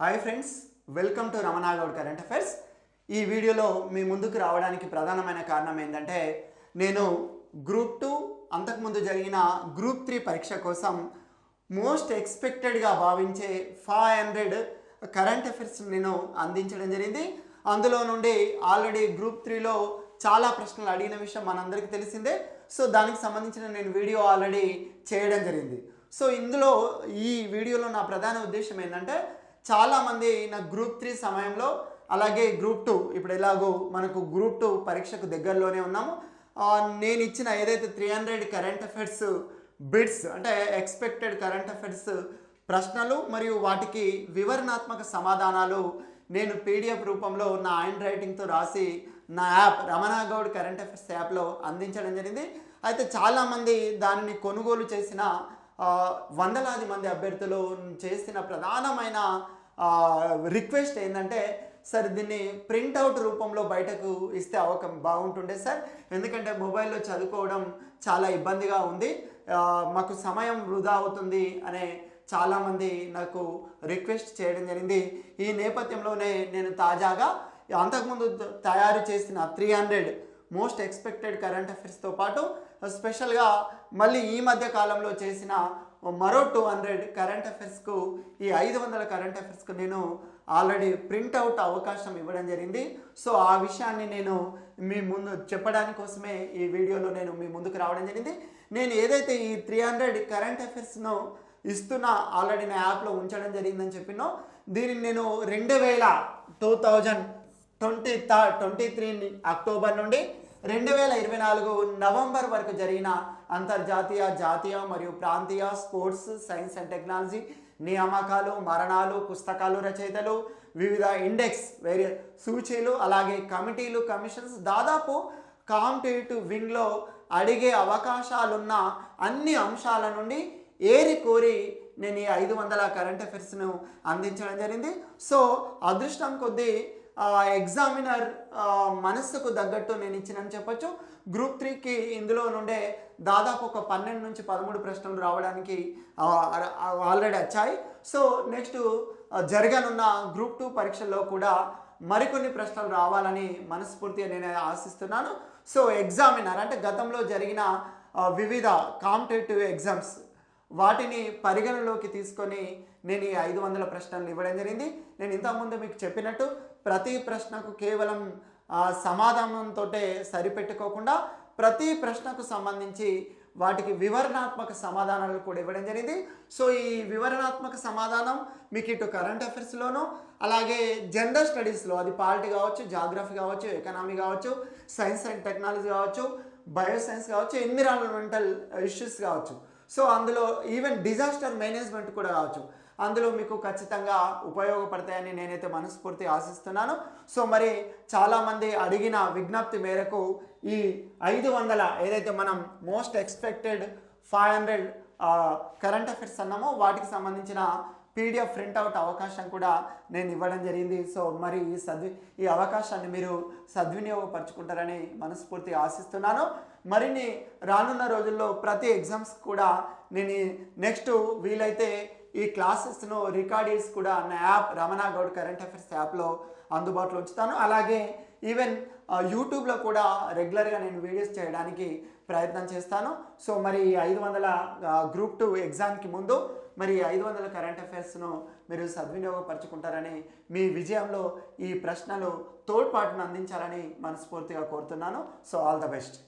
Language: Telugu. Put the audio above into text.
Hi friends welcome to Ramanagoud current affairs ఈ వీడియోలో మీ ముందుకు రావడానికి ప్రధానమైన కారణం ఏంటంటే నేను గ్రూప్ టూ అంతకుముందు జరిగిన గ్రూప్ త్రీ పరీక్ష కోసం మోస్ట్ ఎక్స్పెక్టెడ్గా భావించే ఫైవ్ హండ్రెడ్ కరెంట్ అఫైర్స్ నేను అందించడం జరిగింది. అందులో నుండి ఆల్రెడీ గ్రూప్ త్రీలో చాలా ప్రశ్నలు అడిగిన విషయం మనందరికీ తెలిసిందే. సో దానికి సంబంధించిన నేను వీడియో ఆల్రెడీ చేయడం జరిగింది. సో ఇందులో ఈ వీడియోలో నా ప్రధాన ఉద్దేశం ఏంటంటే చాలామంది నా గ్రూప్ త్రీ సమయంలో అలాగే గ్రూప్ టూ ఇప్పుడు ఎలాగో మనకు గ్రూప్ టూ పరీక్షకు దగ్గరలోనే ఉన్నాము. నేను ఇచ్చిన ఏదైతే three hundred current affairs bits అంటే ఎక్స్పెక్టెడ్ కరెంట్ అఫైర్స్ ప్రశ్నలు మరియు వాటికి వివరణాత్మక సమాధానాలు నేను పీడిఎఫ్ రూపంలో నా హ్యాండ్ రైటింగ్తో రాసి నా app Ramana Goud current affairs యాప్లో అందించడం జరిగింది. అయితే చాలామంది దానిని కొనుగోలు చేసిన వందలాది మంది అభ్యర్థులు చేసిన ప్రధానమైన రిక్వెస్ట్ ఏంటంటే సార్ దీన్ని ప్రింట్అవుట్ రూపంలో బయటకు ఇస్తే అవక బాగుంటుండే సార్. ఎందుకంటే మొబైల్లో చదువుకోవడం చాలా ఇబ్బందిగా ఉంది. మాకు సమయం వృధా అవుతుంది అనే చాలామంది నాకు రిక్వెస్ట్ చేయడం జరిగింది. ఈ నేపథ్యంలోనే నేను తాజాగా అంతకుముందు తయారు చేసిన three hundred most expected current అఫైర్స్తో పాటు స్పెషల్గా మళ్ళీ ఈ మధ్య కాలంలో చేసిన మరో టూ హండ్రెడ్ కరెంట్ అఫైర్స్కు ఈ ఐదు వందల కరెంట్ అఫైర్స్కు నేను ఆల్రెడీ ప్రింట్అవుట్ అవకాశం ఇవ్వడం జరిగింది. సో ఆ విషయాన్ని నేను మీ ముందు చెప్పడానికి కోసమే ఈ వీడియోలో నేను మీ ముందుకు రావడం జరిగింది. నేను ఏదైతే ఈ త్రీ హండ్రెడ్ కరెంట్ అఫైర్స్ను ఇస్తున్న ఆల్రెడీ నా యాప్లో ఉంచడం జరిగిందని చెప్పినో దీనిని నేను రెండు వేల two thousand twenty third twenty three October నుండి రెండు వేల ఇరవై నాలుగు నవంబర్ వరకు జరిగిన అంతర్జాతీయ జాతీయ మరియు ప్రాంతీయ స్పోర్ట్స్ సైన్స్ అండ్ టెక్నాలజీ నియామకాలు మరణాలు పుస్తకాలు రచయితలు వివిధ ఇండెక్స్ వేరే సూచీలు అలాగే కమిటీలు కమిషన్స్ దాదాపు కాంపిటేటివ్ వింగ్లో అడిగే అవకాశాలున్న అన్ని అంశాల నుండి ఏరి కోరి నేను ఈ ఐదు వందల కరెంట్ అఫైర్స్ను అందించడం జరిగింది. సో అదృష్టం కొద్దీ ఎగ్జామినర్ మనస్సుకు తగ్గట్టు నేను ఇచ్చినని చెప్పొచ్చు. గ్రూప్ త్రీకి ఇందులో నుండే దాదాపు ఒక పన్నెండు నుంచి పదమూడు ప్రశ్నలు రావడానికి ఆల్రెడీ వచ్చాయి. సో నెక్స్ట్ జరగనున్న గ్రూప్ టూ పరీక్షల్లో కూడా మరికొన్ని ప్రశ్నలు రావాలని మనస్ఫూర్తిగా నేను ఆశిస్తున్నాను. సో ఎగ్జామినర్ అంటే గతంలో జరిగిన వివిధ కాంపిటేటివ్ ఎగ్జామ్స్ వాటిని పరిగణలోకి తీసుకొని నేను ఈ ఐదు వందల ప్రశ్నలు ఇవ్వడం జరిగింది. నేను ఇంతకుముందు మీకు చెప్పినట్టు ప్రతి ప్రశ్నకు కేవలం ఆ, సమాధానంతో సరిపెట్టుకోకుండా ప్రతి ప్రశ్నకు సంబంధించి వాటికి వివరణాత్మక సమాధానాలు కూడా ఇవ్వడం జరిగింది. సో ఈ వివరణాత్మక సమాధానం మీకు ఇటు కరెంట్ అఫైర్స్లోను అలాగే జనరల్ స్టడీస్లో అది పాలిటీ కావచ్చు జాగ్రఫీ కావచ్చు ఎకనామీ కావచ్చు సైన్స్ అండ్ టెక్నాలజీ కావచ్చు బయోసైన్స్ కావచ్చు ఎన్విరాన్మెంటల్ ఇష్యూస్ కావచ్చు. సో అందులో ఈవెన్ డిజాస్టర్ మేనేజ్మెంట్ కూడా కావచ్చు. అందులో మీకు ఖచ్చితంగా ఉపయోగపడతాయని నేనైతే మనస్ఫూర్తి ఆశిస్తున్నాను. సో మరి చాలామంది అడిగిన విజ్ఞప్తి మేరకు ఈ ఐదు వందల ఏదైతే మనం most expected five hundred current affairs అన్నామో వాటికి సంబంధించిన పీడిఎఫ్ ప్రింట్అవుట్ అవకాశం కూడా నేను ఇవ్వడం జరిగింది. సో మరి ఈ సద్వి ఈ అవకాశాన్ని మీరు సద్వినియోగపరచుకుంటారని మనస్ఫూర్తిగా ఆశిస్తున్నాను. మరిన్ని రానున్న రోజుల్లో ప్రతి ఎగ్జామ్స్ కూడా నేను నెక్స్ట్ వీలైతే ఈ క్లాసెస్ను రికార్డీస్ కూడా నా app Ramana Goud current affairs యాప్లో అందుబాటులో ఉంచుతాను. అలాగే ఈవెన్ యూట్యూబ్లో కూడా రెగ్యులర్గా నేను వీడియోస్ చేయడానికి ప్రయత్నం చేస్తాను. సో మరి ఐదు వందల గ్రూప్ టూ ఎగ్జామ్కి ముందు మరి ఐదు వందల కరెంట్ అఫైర్స్ను మీరు సద్వినియోగపరచుకుంటారని మీ విజయంలో ఈ ప్రశ్నలు తోడ్పాటును అందించాలని మనస్ఫూర్తిగా కోరుతున్నాను. So all the best.